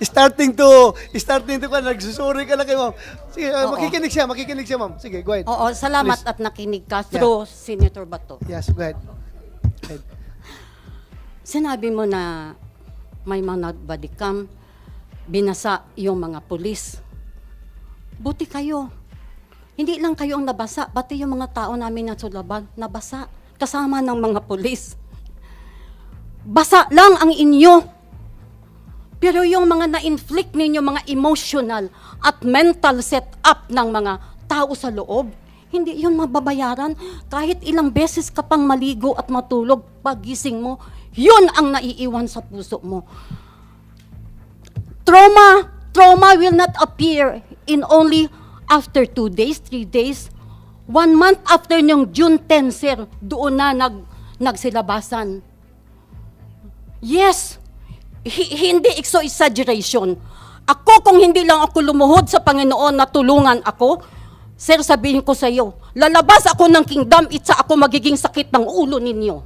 starting to, starting to ka, nagsusuri ka na kay ma'am. Sige, uh, Oo. makikinig siya, makikinig siya, ma'am. Sige, go ahead. Oo, salamat Please. at nakinig ka through Senator Bato. Yes, go ahead. Go ahead. Sinabi mo na may mga body cam, binasa yung mga pulis. Buti kayo. Hindi lang kayo ang nabasa, pati yung mga tao namin na sulaban, nabasa. Kasama ng mga pulis. Basa lang ang inyo. Pero yung mga na-inflict ninyo, mga emotional at mental setup ng mga tao sa loob, hindi yun mababayaran. Kahit ilang beses ka pang maligo at matulog, pagising mo, yun ang naiiwan sa puso mo. Trauma, trauma will not appear in only after two days, three days. One month after yung June 10, sir, doon na nag, nagsilabasan. Yes, hindi so exaggeration. Ako kung hindi lang ako lumuhod sa Panginoon na tulungan ako, sir sabihin ko sa iyo, lalabas ako ng kingdom, itsa ako magiging sakit ng ulo ninyo.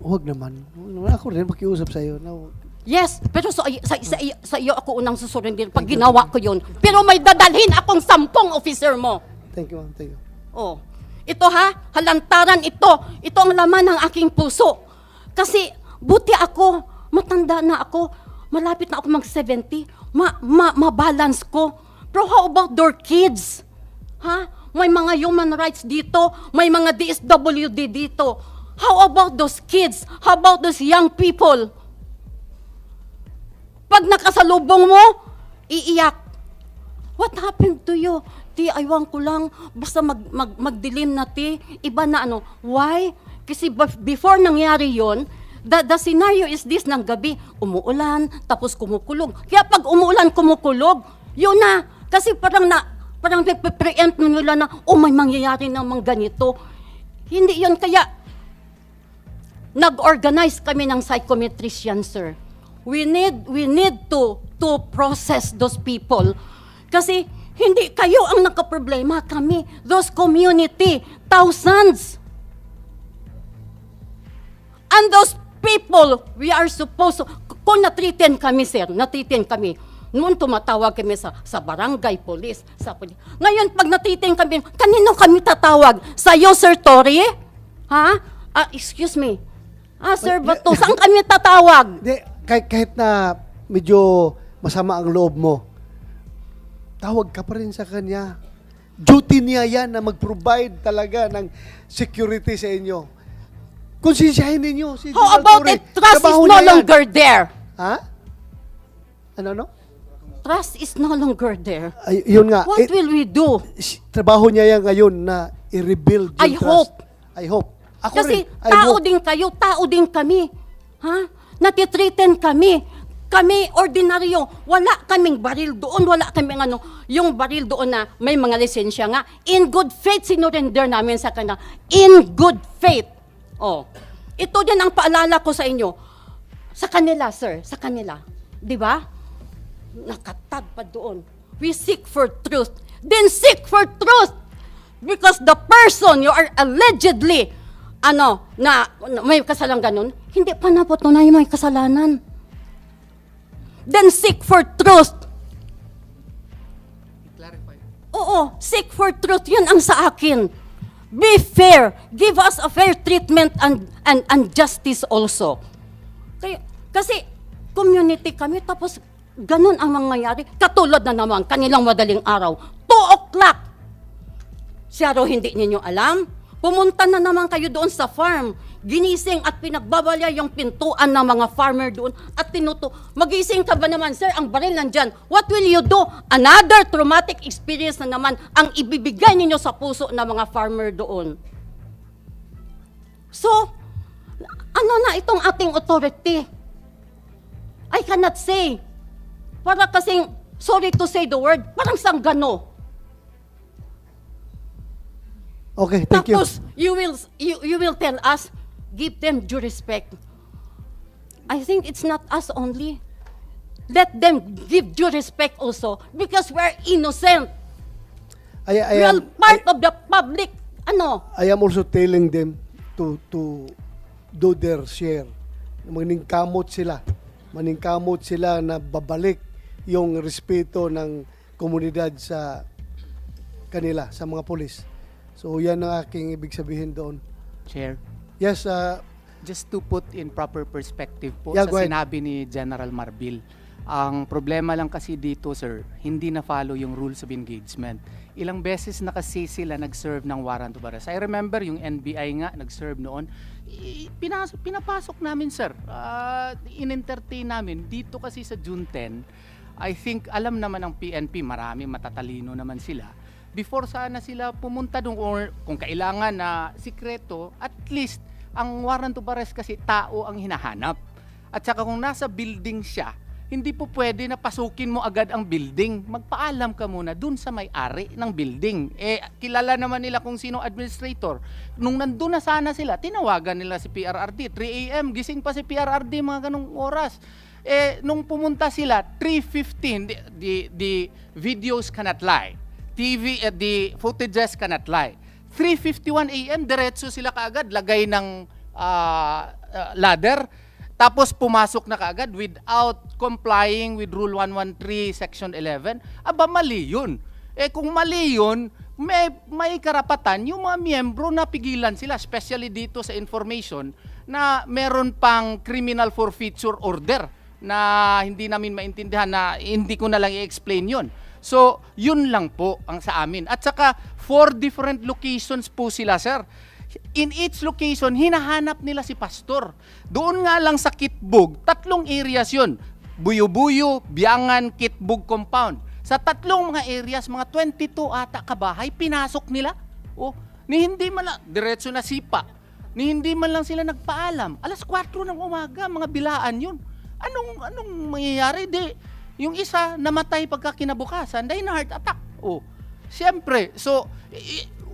Huwag naman. Ako rin makiusap sa iyo. No. Yes, pero sa, sa, sa, sa iyo ako unang susurrender pag ginawa ko yun. Pero may dadalhin akong sampung officer mo. Thank you, ma'am. Thank you. Oh. Ito ha, halantaran ito. Ito ang laman ng aking puso. Kasi buti ako, matanda na ako, malapit na ako mag-70, ma, ma, ma-balance ko. Pero how about their kids? Ha? May mga human rights dito, may mga DSWD dito. How about those kids? How about those young people? Pag nakasalubong mo, iiyak. What happened to you? Ti, aywan ko lang. Basta mag, mag, magdilim na, ti. Iba na ano. Why? Kasi bef- before nangyari yon, the, the scenario is this ng gabi. Umuulan, tapos kumukulog. Kaya pag umuulan, kumukulog, yun na. Kasi parang na, parang nagpe-preempt nila na, oh, may mangyayari namang ganito. Hindi yun. Kaya, nag-organize kami ng psychometrician, sir. We need we need to to process those people. Kasi hindi kayo ang nakaproblema, kami. Those community, thousands. And those people, we are supposed to, kung natriten kami, sir, natriten kami, noon tumatawag kami sa, sa barangay, police, sa poli- Ngayon, pag natitin kami, kanino kami tatawag? Sa iyo, Sir Tori? Ha? Ah, excuse me. Ah, Sir Bato, saan kami tatawag? Di, kahit, kahit na medyo masama ang loob mo, tawag ka pa rin sa kanya. Duty niya yan na mag-provide talaga ng security sa inyo. Konsensyahin ninyo. Si How General about Torre. it? Trust is Trabaho no niya yan. longer there. Ha? Ano, no? Trust is no longer there. Ay, yun nga. What Eh, will we do? trabaho niya yan ngayon na i-rebuild yung I trust. hope. I hope. Ako Kasi rin. I tao hope. din kayo, tao din kami. Ha? Natitriten kami. Kami, ordinaryo, wala kaming baril doon, wala kaming ano, yung baril doon na may mga lisensya nga. In good faith, sinurrender namin sa kanila. In good faith. Oh. Ito din ang paalala ko sa inyo. Sa kanila, sir, sa kanila. Di ba? Nakatag pa doon. We seek for truth. Then seek for truth. Because the person you are allegedly, ano, na, na may kasalang ganun, hindi pa napatunay may kasalanan. Then seek for truth. Oo, seek for truth. Yun ang sa akin. Be fair. Give us a fair treatment and, and, and justice also. Kaya, kasi community kami tapos ganun ang mangyayari. Katulad na naman kanilang madaling araw. 2 o'clock. Siya raw hindi ninyo alam. Pumunta na naman kayo doon sa farm. Ginising at pinagbabalya yung pintuan ng mga farmer doon at tinuto. Magising ka ba naman, sir? Ang baril nandyan. What will you do? Another traumatic experience na naman ang ibibigay ninyo sa puso ng mga farmer doon. So, ano na itong ating authority? I cannot say. Para kasing, sorry to say the word, parang sanggano. Okay, thank you. Tapos, you will, you, you will tell us, give them due respect. I think it's not us only. Let them give due respect also because we're innocent. I, I We are part of the public. Ano? I am also telling them to to do their share. Maningkamot sila. maningkamot sila na babalik yung respeto ng komunidad sa kanila, sa mga pulis. So yan ang aking ibig sabihin doon. Chair, Yes, uh, just to put in proper perspective po Yeah, sa sinabi ni General Marbil. Ang problema lang kasi dito, sir, hindi na follow yung rules of engagement. Ilang beses na kasi sila nag-serve ng warrant of arrest. I remember yung NBI nga nag-serve noon. I- Pinas- pinapasok namin, sir. Ah, in-entertain namin. Dito kasi sa June 10, I think alam naman ng PNP, marami matatalino naman sila. Before sana sila pumunta doon or kung kailangan na sikreto, at least ang warrant of arrest kasi tao ang hinahanap. At saka kung nasa building siya, hindi po pwede na pasukin mo agad ang building. Magpaalam ka muna dun sa may-ari ng building. Eh, kilala naman nila kung sino administrator. Nung nandun na sana sila, tinawagan nila si PRRD. 3 a.m., gising pa si PRRD mga ganong oras. Eh, nung pumunta sila, 3.15, the, the, the videos cannot lie. TV, eh, the footages cannot lie. 3.51 a.m., diretso sila kaagad, lagay ng ah, ladder, tapos pumasok na kaagad without complying with Rule 113, Section 11. Aba, mali yun. Eh kung mali yun, may, may karapatan yung mga miyembro na pigilan sila, especially dito sa information, na meron pang criminal forfeiture order na hindi namin maintindihan na hindi ko na lang i-explain yun. So, yun lang po ang sa amin. At saka, four different locations po sila, sir. In each location, hinahanap nila si pastor. Doon nga lang sa Kitbug, tatlong areas yun. Buyo-buyo, Biangan, Kitbug Compound. Sa tatlong mga areas, mga 22 ata kabahay, pinasok nila. Oh, ni hindi man lang, diretso na sipa. Ni hindi man lang sila nagpaalam. Alas 4 ng umaga, mga bilaan yun. Anong, anong mangyayari? Di, yung isa namatay pagka kinabukasan dahil na heart attack. Oh, siyempre, so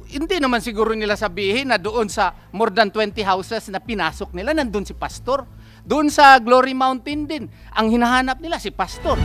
hindi naman siguro nila sabihin na doon sa more than 20 houses na pinasok nila, nandun si pastor. Doon sa Glory Mountain din, ang hinahanap nila si pastor.